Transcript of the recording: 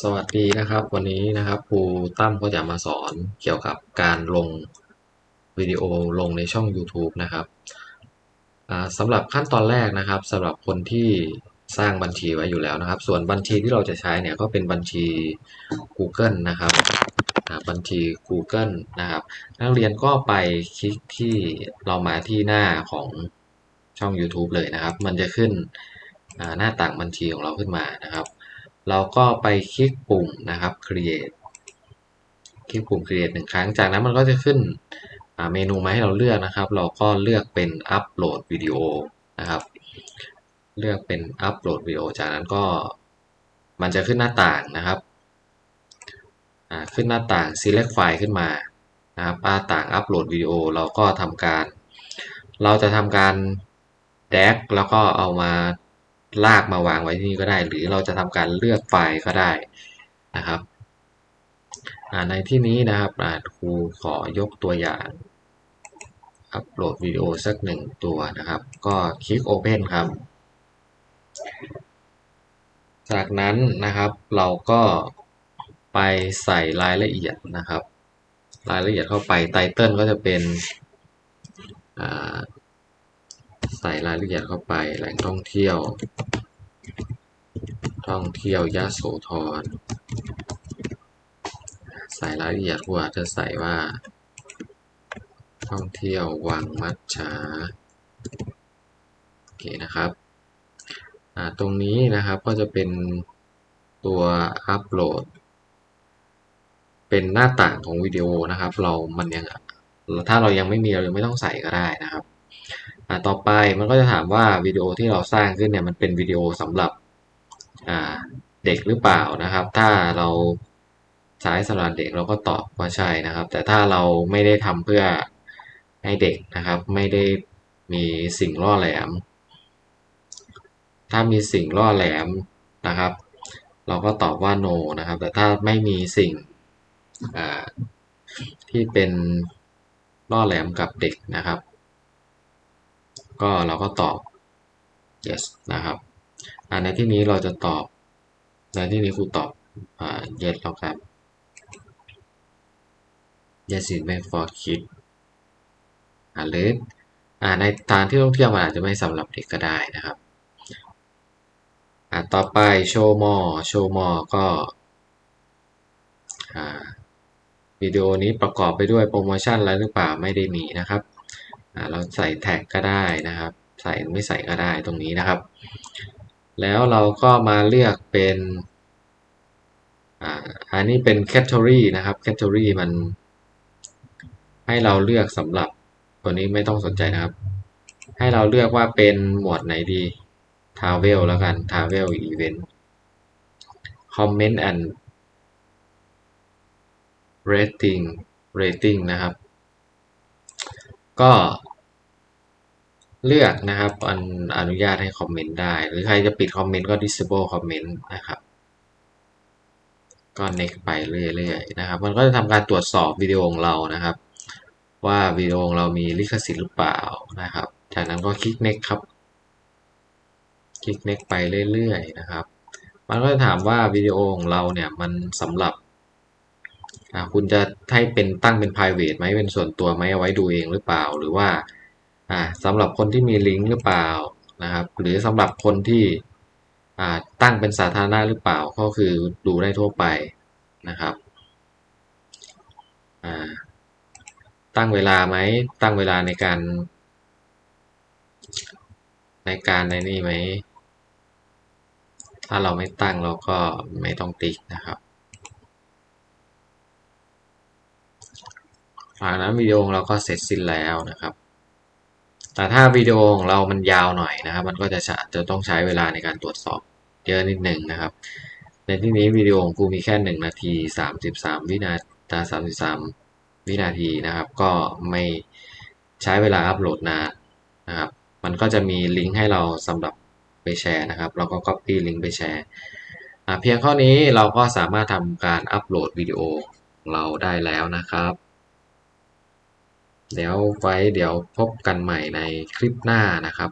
สวัสดีนะครับ วันนี้นะครับครูตั้มก็จะมาสอนเกี่ยวกับการลงวิดีโอลงในช่อง YouTube นะครับสำหรับขั้นตอนแรกนะครับสำหรับคนที่สร้างบัญชีไว้อยู่แล้วนะครับ ส่วนบัญชีที่เราจะใช้เนี่ยก็เป็นบัญชี Google นะครับบัญชี Google นะครับ นักเรียนก็ไปคลิกที่เรามาที่หน้าของช่อง YouTube เลยนะครับ มันจะขึ้นหน้าต่างบัญชีของเราขึ้นมานะครับ เราก็ไปคลิกปุ่มนะครับ create คลิกปุ่ม create หนึ่งครั้ง จากนั้นมันก็จะขึ้นเมนูมาให้เราเลือกนะครับ เราก็เลือกเป็น upload วิดีโอนะครับ เลือกเป็น upload วิดีโอจากนั้นก็มันจะขึ้นหน้าต่างนะครับ ขึ้นหน้าต่าง select file ขึ้นมานะครับหน้าต่าง upload วิดีโอเราก็ทำการ เราจะทำการ drag แล้วก็เอามา ลากมาวางไว้ที่นี่ก็ได้ หรือเราจะทำการเลือกไฟล์ก็ได้นะครับในที่นี้นะครับครูขอยกตัวอย่างอัปโหลดวิดีโอสักหนึ่งตัวนะครับ ก็คลิก Open ครับ จากนั้นนะครับเราก็ไปใส่รายละเอียดนะครับ รายละเอียดเข้าไปไตเติลก็จะเป็น ใส่รายละเอียดเข้าไปแหล่งท่องเที่ยว ท่องเที่ยวยะโสธรใส่รายละเอียดกูอาจจะใส่ว่า ท่องเที่ยววังมัดฉาโอเคนะครับตรงนี้นะครับก็จะเป็นตัวอัปโหลด เป็นหน้าต่างของวิดีโอนะครับ เรามันยังถ้าเรายังไม่มีเรายังไม่ต้องใส่ก็ได้นะครับ ต่อไปมันก็จะถามว่าวิดีโอที่เราสร้างขึ้นเนี่ยมันเป็นวิดีโอสำหรับเด็กหรือเปล่านะครับ ถ้าเราใช้สำหรับเด็กเราก็ตอบว่าใช่นะครับ แต่ถ้าเราไม่ได้ทำเพื่อให้เด็กนะครับ ไม่ได้มีสิ่งล่อแหลม ถ้ามีสิ่งล่อแหลมนะครับ เราก็ตอบว่า no นะครับ แต่ถ้าไม่มีสิ่งที่เป็นล่อแหลมกับเด็กนะครับ ก็เราก็ตอบ yes นะครับในที่นี้เราจะตอบ ในที่นี้ครูตอบ yes แล้วครับ yes is meant for kids หรือในทางที่ท่องเที่ยวมันอาจจะไม่สำหรับเด็กก็ได้นะครับต่อไป show more show more ก็วิดีโอนี้ประกอบไปด้วยโปรโมชั่นอะไรหรือเปล่าไม่ได้มีนะครับ เราใส่แท็กก็ได้นะครับ ใส่ไม่ใส่ก็ได้ตรงนี้นะครับ แล้วเราก็มาเลือกเป็นอันนี้เป็น category นะครับ category มัน ให้เราเลือกสำหรับตัวนี้ไม่ต้องสนใจนะครับ ให้เราเลือกว่าเป็นหมวดไหนดี travel แล้วกัน travel event comment and rating rating นะครับ ก็เลือกนะครับออนุญาตให้คอมเมนต์ได้ หรือใครจะปิดคอมเมนต์ก็ disable comment นะครับ ก็ next ไปเรื่อยๆนะครับ มันก็จะทำการตรวจสอบวิดีโอของเรานะครับ ว่าวิดีโอของเรามีลิขสิทธิ์หรือเปล่านะครับ จากนั้นก็คลิก next ครับ คลิก next ไปเรื่อยๆนะครับ มันก็จะถามว่าวิดีโอของเราเนี่ยมันสำหรับ คุณจะให้เป็นตั้งเป็น private ไหมเป็นส่วนตัวไหมเอาไว้ดูเองหรือเปล่า หรือว่าสำหรับคนที่มีลิงก์หรือเปล่านะครับ หรือสำหรับคนที่ตั้งเป็นสาธารณะหรือเปล่า ก็คือดูได้ทั่วไปนะครับตั้งเวลาไหมตั้งเวลาในการ ในการในนี่ไหมถ้าเราไม่ตั้งเราก็ไม่ต้องติ๊กนะครับากนั้นวิดีโอของเราก็เสร็จสิ้นแล้วนะครับ แต่ถ้าวิดีโอของเรามันยาวหน่อยนะครับ มันก็จะจะต้องใช้เวลาในการตรวจสอบเยอะนิดหนึ่งนะครับ ในที่นี้วิดีโอของกูมีแค่ 1 นาที 33 วินาที33 วินาทีนะครับ ก็ไม่ใช้เวลาอัปโหลดนานนะครับ มันก็จะมีลิงก์ให้เราสำหรับไปแชร์นะครับ เราก็ Copy ลิงก์ไปแชร์เพียงข้อนี้เราก็สามารถทำการอัปโหลดวิดีโอของเราได้แล้วนะครับ แล้วไว้เดี๋ยวพบกันใหม่ในคลิปหน้านะครับ